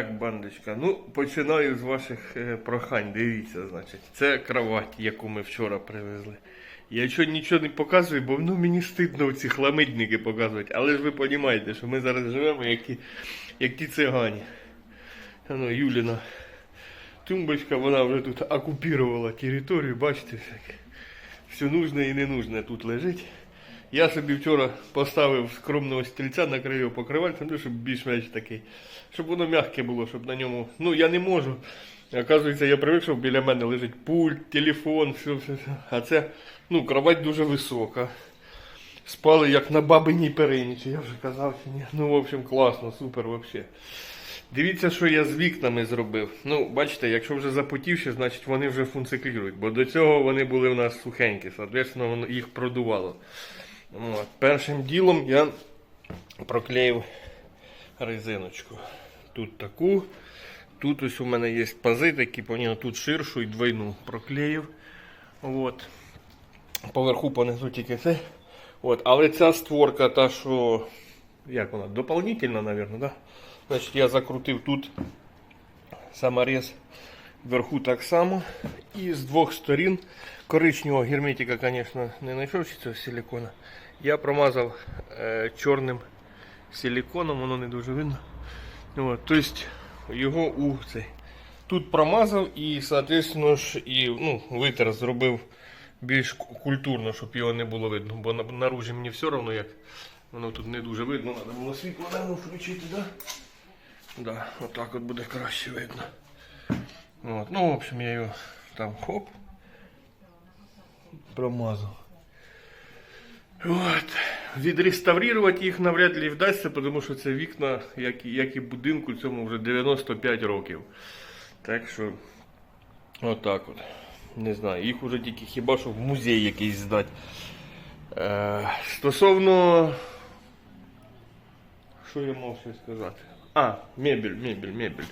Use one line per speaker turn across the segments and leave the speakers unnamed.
Так, бандочка. Ну, починаю з ваших е, прохань. Дивіться, значить. Це кровать, яку ми вчора привезли. Я що нічого не показую, бо ну, мені стидно ці хламидники показувати. Але ж ви розумієте, що ми зараз живемо як ті, як ті цигані. Ну, Юліна тумбочка, вона вже тут окупувала територію, бачите. Все нужне і ненужне тут лежить. Я собі вчора поставив скромного стільця, накрив його покривальцем, ну, щоб більш-менш такий, щоб воно м'яке було, щоб на ньому. Ну, я не можу. Оказується, я привик, що біля мене лежить пульт, телефон, все, все, все. А це, ну, кровать дуже висока. Спали як на бабиній перині, чи я вже казав, чи ні. Ну, в общем, класно, супер взагалі. Дивіться, що я з вікнами зробив. Ну, бачите, якщо вже запотівші, значить вони вже функціонують, бо до цього вони були в нас сухенькі, соответственно, їх продувало. От. Першим ділом я проклеїв резиночку. Тут таку. Тут ось у мене є пази такі, поняв, тут ширшу і двойну проклеїв. От. Поверху понизу тільки це. От. Але ця створка, та що. Як вона? Дополнительна, мабуть, да? Значить, я закрутив тут саморез вверху так само. І з двох сторін коричневого герметика, звісно, не знайшов чи цього силикона. Я промазав е, чорним силиконом, воно не дуже видно. От, тобто його у цей. Тут промазав і, соответственно, ж, і ну, витер зробив більш культурно, щоб його не було видно. Бо на, наружі мені все одно як. Воно тут не дуже видно, треба було світло наверно, включити, да? Да, отак от буде краще видно. От, ну, в общем, я його там хоп. Промазав. От. Відреставрувати їх навряд ли вдасться, тому що це вікна, як, і- як і будинку, цьому вже 95 років. Так що, отак от. Не знаю, їх вже тільки хіба що в музей якийсь здати. Е, стосовно. Що я мав ще сказати? А, мебель, мебель, мебель.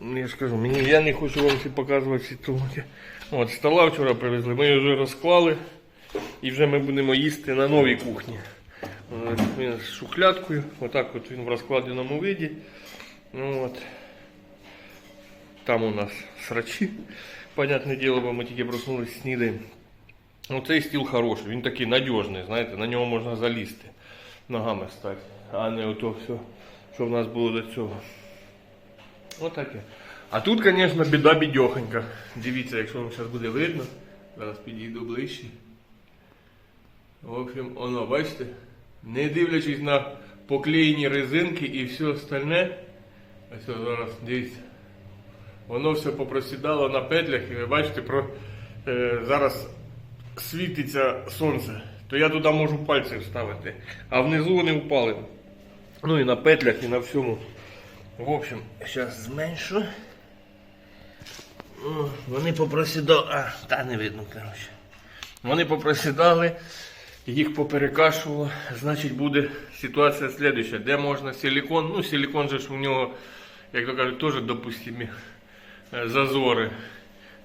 Ну, я ж мені, я не хочу вам всі показувати ці тумки. От, стола вчора привезли, ми її вже розклали. І вже ми будемо їсти на новій кухні. От, Він з шухлядкою, отак от він в розкладеному виді. Ну, от. Там у нас срачі. Понятне діло, бо ми тільки проснулися снідаємо. Оцей стіл хороший, він такий надіжний, знаєте, на нього можна залізти, ногами стати, а не ото все, що в нас було до цього. Отаке. А тут, звісно, біда бідьохонька. Дивіться, якщо вам зараз буде видно, зараз підійду ближче. В общем, воно, бачите, не дивлячись на поклеєні резинки і все остальне. Ось зараз дивіться. Воно все попросідало на петлях, і ви бачите, про, е, зараз світиться сонце, то я туди можу пальці вставити, а внизу вони впали. Ну і на петлях, і на всьому. В общем, зараз зменшу. Вони попросідали. А, та не видно, коротше. Вони попросідали, їх поперекашувало. Значить, буде ситуація слідуюча. Де можна силикон? Ну, силикон же ж у нього, як то кажуть, теж допустимі е, зазори.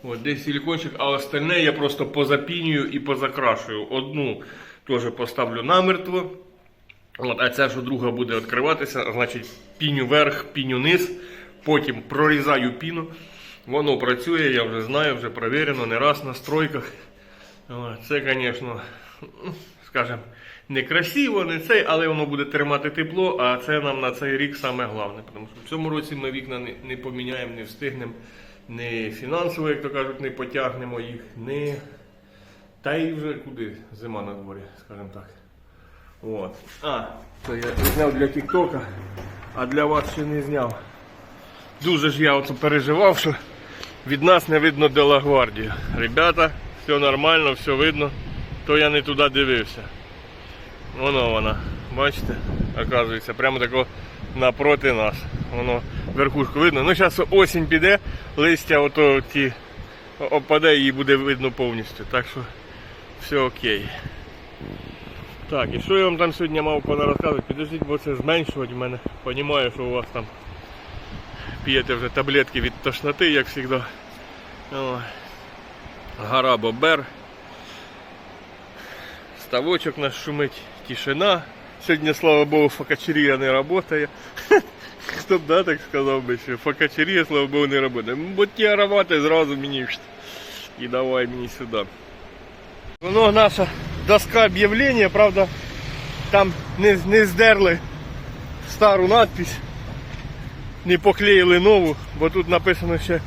От, десь силикончик, а остальне я просто позапінюю і позакрашую. Одну теж поставлю намертво. От, а ця що друга буде відкриватися, значить піню вверх, піню низ, потім прорізаю піну. Воно працює, я вже знаю, вже перевірено не раз на стройках. Це, звісно, скажімо, не красиво, не цей, але воно буде тримати тепло, а це нам на цей рік саме головне. Тому що в цьому році ми вікна не, не поміняємо, не встигнемо, не фінансово, як то кажуть, не потягнемо їх, не. Та й вже куди зима на дворі, скажімо так. От. А, це я зняв для Тіктока, а для вас ще не зняв. Дуже ж я оце переживав, що від нас не видно Делагвардію. Ребята, все нормально, все видно, то я не туди дивився. Воно вона, бачите, оказується, прямо тако напроти нас. Воно верхушку видно. Ну зараз осінь піде, листя ото ті опаде і буде видно повністю. Так що все окей. Так, і що я вам там сьогодні мав понарозказувати? Підождіть, бо це зменшувати в мене. Понімаю, що у вас там п'єте вже таблетки від тошноти, як завжди. Гора Бобер. Ставочок наш шумить, тишина. Сьогодні, слава Богу, фокачерія не працює. Хто б да, так сказав би, що фокачерія, слава Богу, не працює. Бо ті аромати зразу мені і давай мені сюди. Воно наша доска об'явлення, правда, там не, не здерли стару надпись, не поклеїли нову, бо тут написано ще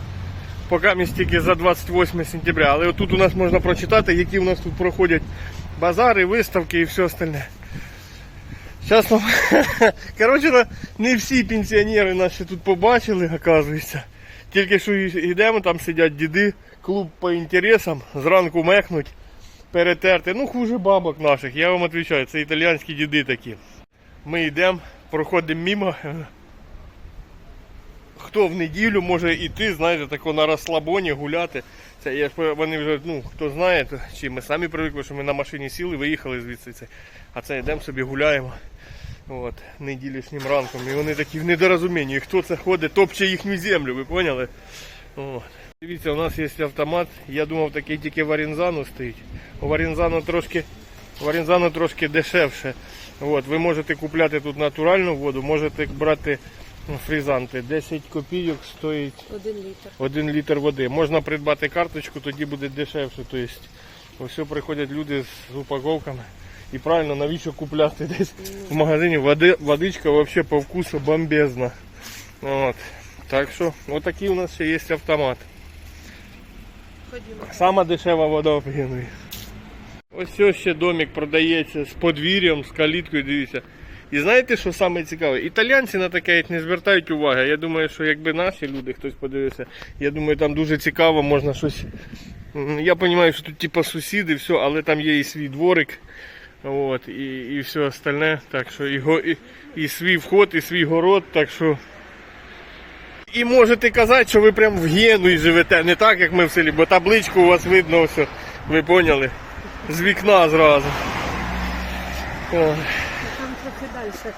поки ми тільки за 28 сентября. Але отут у нас можна прочитати, які у нас тут проходять базари, виставки і все остальне. Зараз. Коротше, не всі пенсіонери нас тут побачили, оказується. Тільки що йдемо, там сидять діди, клуб по інтересам, зранку мекнуть, перетерти. Ну, хуже бабок наших, я вам відповідаю, це італійські діди такі. Ми йдемо, проходимо мимо. Хто в неділю може йти, знаєте, тако на розслабоні гуляти. Це я ж вони вже, ну хто знає, то, чи ми самі привикли, що ми на машині сіли, виїхали звідси. Це. А це йдемо собі гуляємо. От, неділішнім ранком. І вони такі в недорозумінні. Хто це ходить, топче їхню землю, ви поняли? От. Дивіться, у нас є автомат. Я думав, такий тільки в Арінзану стоїть. У Арінзану трошки, в Арінзану трошки дешевше. От, ви можете купляти тут натуральну воду, можете брати ну, фрізанти. 10 копійок стоїть
Один літр.
1 літр води. Можна придбати карточку, тоді буде дешевше. Тобто, ось приходять люди з упаковками. І правильно, навіщо купляти десь в магазині води, водичка взагалі по вкусу бомбезна. От. Так що, отакий у нас ще є автомат. Сама дешева вода Генуї. Ось ось ще домик продається з подвір'ям, з каліткою, дивіться. І знаєте, що саме цікаве? Італійці на таке як не звертають уваги. Я думаю, що якби наші люди хтось подивився, я думаю, там дуже цікаво, можна щось. Я розумію, що тут типу сусіди, все, але там є і свій дворик. От, і, і все остальне. Так що і, і, і свій вход, і свій город, так що. І можете казати, що ви прям в Генуї живете, не так, як ми в селі, бо табличку у вас видно все, ви поняли? З вікна зразу. О,
Там трохи далі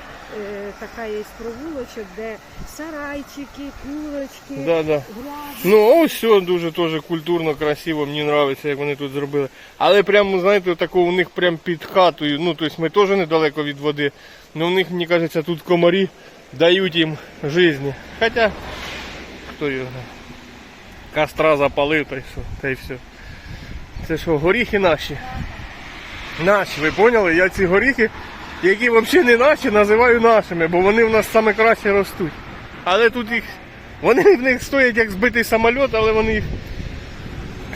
така є провулочок, де сарайчики, курочки,
Да, да.
грязь.
Ну, ось все дуже теж культурно, красиво, мені подобається, як вони тут зробили. Але прямо, знаєте, тако у них прям під хатою. Ну, тобто ми теж недалеко від води. але у них, мені кажеться, тут комарі дають їм житті. Хоча, хто його знає. Костра запалив, та й що, та й все. Це що, горіхи наші? Наші, ви поняли? Я ці горіхи, які взагалі не наші, називаю нашими, бо вони в нас саме краще ростуть. Але тут їх. Вони в них стоять як збитий самоліт, але вони їх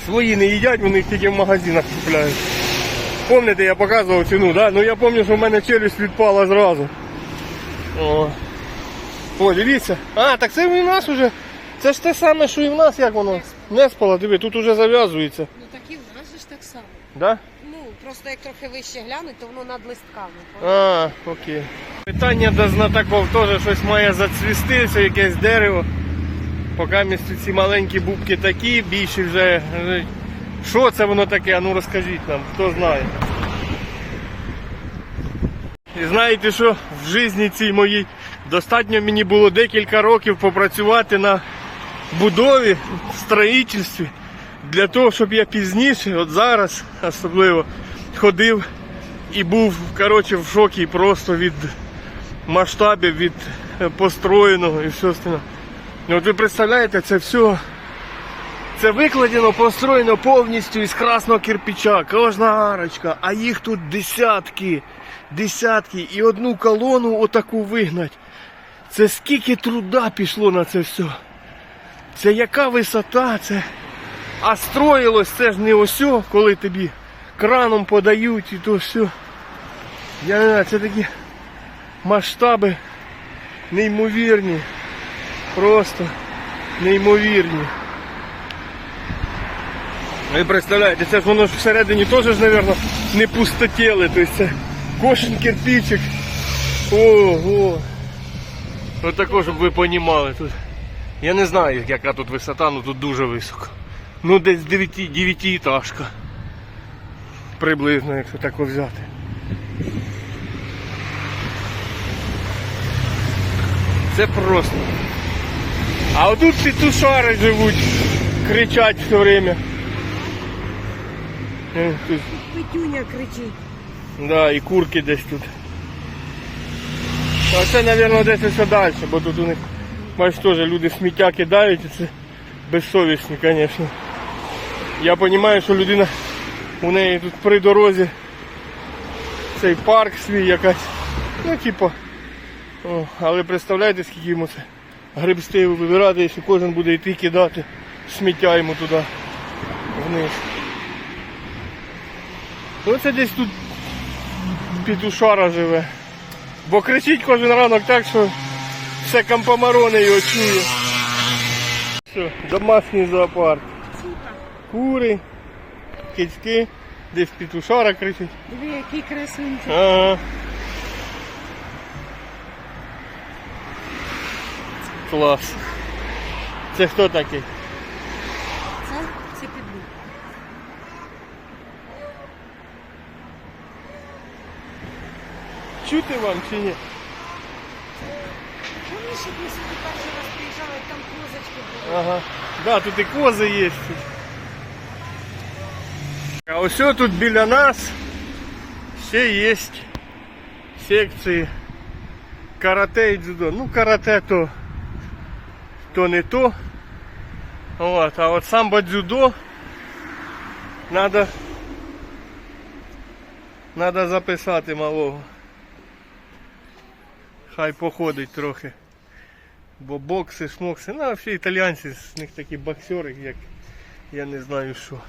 свої не їдять, вони їх тільки в магазинах купляють. Помните, я показував ціну, да? Ну я пам'ятаю, що в мене челюсть відпала зразу. О, О дивіться. А, так це і в нас уже. Це ж те саме, що і в нас, як воно. Не спало, диви, тут уже зав'язується.
Ну так і в нас же ж так само.
Да?
Просто як трохи вище глянуть, то воно над листками.
А, окей. Питання до знатоків теж щось має зацвісти, це якесь дерево. Поки місці ці маленькі бубки такі, більші вже. Що це воно таке? Ну розкажіть нам, хто знає. І знаєте що, в житті цій моїй достатньо мені було декілька років попрацювати на будові, строїтельстві, для того, щоб я пізніше, от зараз особливо, ходив і був коротше, в шокі просто від масштабів, від е, построєного і все остальне. Ну, От ви представляєте, це все. Це викладено, построєно повністю із красного кирпича, кожна арочка, а їх тут десятки, десятки, і одну колону отаку вигнать. Це скільки труда пішло на це все. Це яка висота, це. А строїлось це ж не осьо, коли тобі краном подають і то все. Я не знаю, це такі масштаби неймовірні. Просто неймовірні. Ви представляєте, це ж воно ж всередині теж мабуть, не пустотіли. Тобто це кожен кирпичик. Ого. Ось також, щоб ви розуміли. Тут. Я не знаю, яка тут висота, але тут дуже високо. Ну десь 9, 9 етажка. Приблизно, якщо так взяти. Це просто. А отут петушари живуть, кричать все время. Тут,
Петюня кричить.
да, і курки десь тут. А це, мабуть, десь ще далі, бо тут у них, бачиш, теж люди сміття кидають, і це безсовісні, звісно. Я розумію, що людина у неї тут при дорозі цей парк свій якась. Ну, типу. О, але представляєте, скільки йому це грибсти вибирати, якщо кожен буде йти кидати сміття йому туди вниз. Оце десь тут петушара живе. Бо кричить кожен ранок так, що все компомарони його чує. Все, домашній зоопарк. Кури, кицьки, десь петушара кричить.
Диви, який красунчик.
Ага. Клас. Це хто такий?
Це, це підлюк.
Чути вам чи ні?
Перший раз приїжджали, там козочки були.
Ага. Да, тут і кози є. А ось тут біля нас ще є секції карате і дзюдо. Ну, карате то, то не то. От, а от самбо дзюдо надо, надо записати малого. Хай походить трохи. Бо бокси, шмокси, ну а всі італійці, з них такі боксери, як я не знаю що.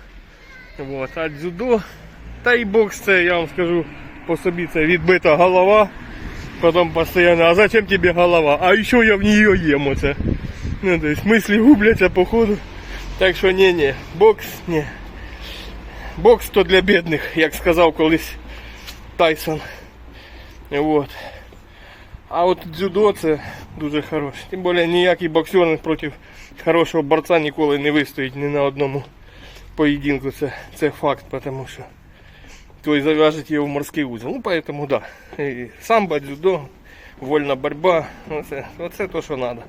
Вот. А дзюдо, та і бокс це, я вам скажу по собі, це відбита голова. Потім постійно, а зачем тебе голова? А ще я в нее ем оце. Ну, то есть мислі губляться по ходу. Так що ні, бокс, ні. Бокс то для бідних, як сказав колись Тайсон. Вот. А от дзюдо це дуже хороше. Тим більше ніякий боксер проти хорошого борця ніколи не вистоїть ні на одному поєдинку. Це, це факт, тому що той зав'яжуть його в морський узел. Ну, поэтому да. І самбо, дзюдо, вольна боротьба. Оце, оце то, що треба.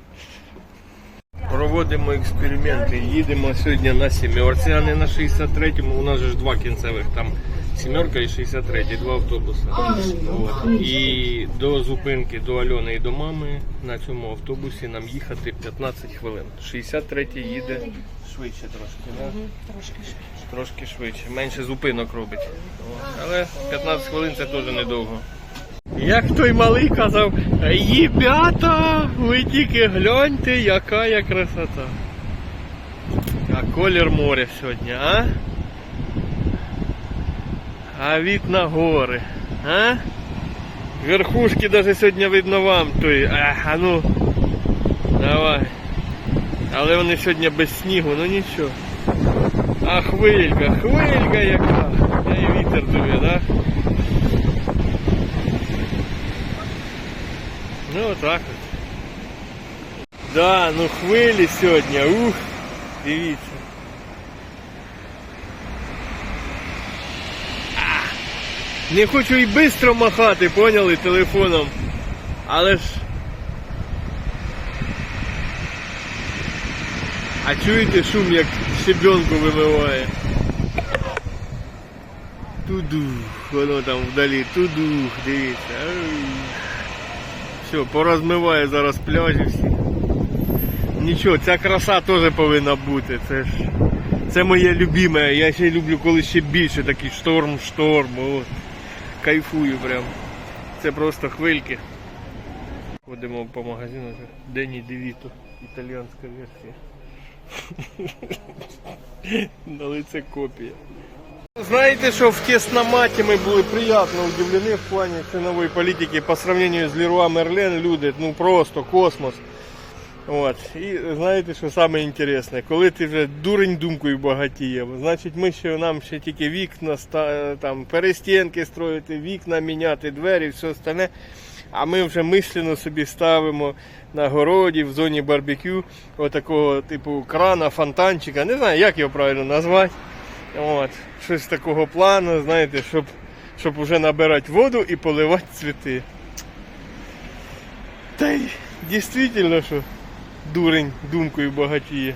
Проводимо експерименти. Їдемо сьогодні на сімерці, а не на 63-му. У нас же ж два кінцевих там. Сімерка і 63, два автобуси. От. І до зупинки до Альони і до мами на цьому автобусі нам їхати 15 хвилин. 63 їде швидше трошки, да?
Трошки ж.
трошки швидше. Менше зупинок робить. От. Але 15 хвилин це теж недовго. Як той малий казав, їбята, ви тільки гляньте, яка я красота. А колір моря сьогодні, а? А вид на гори, а? Верхушки даже сьогодні видно вам, той. А, а ну. Давай. Але вони сьогодні без снігу, ну нічого. А хвилька, хвилька яка. Я і вітер дує, да? Ну отак от. Да, ну хвилі сьогодні, ух, дивіться. А, Не хочу і швидко махати, поняли, телефоном. Але ж. А чуєте шум, як щебенку вимиває? Тудух, воно там вдалі, тудух, дивіться. Все, порозмиває зараз пляжі всі. Нічого, ця краса теж повинна бути. Це ж це моє любиме. Я ще люблю, коли ще більше такий шторм, шторм. От Кайфую прям. Це просто хвильки. Ходимо по магазину. це Дені Девіто, італіянська версія. Дали це копія. Знаете, что в Тесномате мы были приятно удивлены в плане ценовой политики по сравнению с Леруа Мерлен, люди, ну просто космос. От. І знаєте, що саме інтересне, коли ти вже дурень думкою багатіє, значить ми ще нам ще тільки вікна, там, перестінки строїти, вікна міняти, двері, все остальне. А ми вже мислено собі ставимо на городі, в зоні барбекю, отакого типу крана, фонтанчика, не знаю, як його правильно назвати. От, щось такого плану, знаєте, щоб, щоб уже набирати воду і поливати цвіти. Та й дійсно, що дурень думкою багатіє.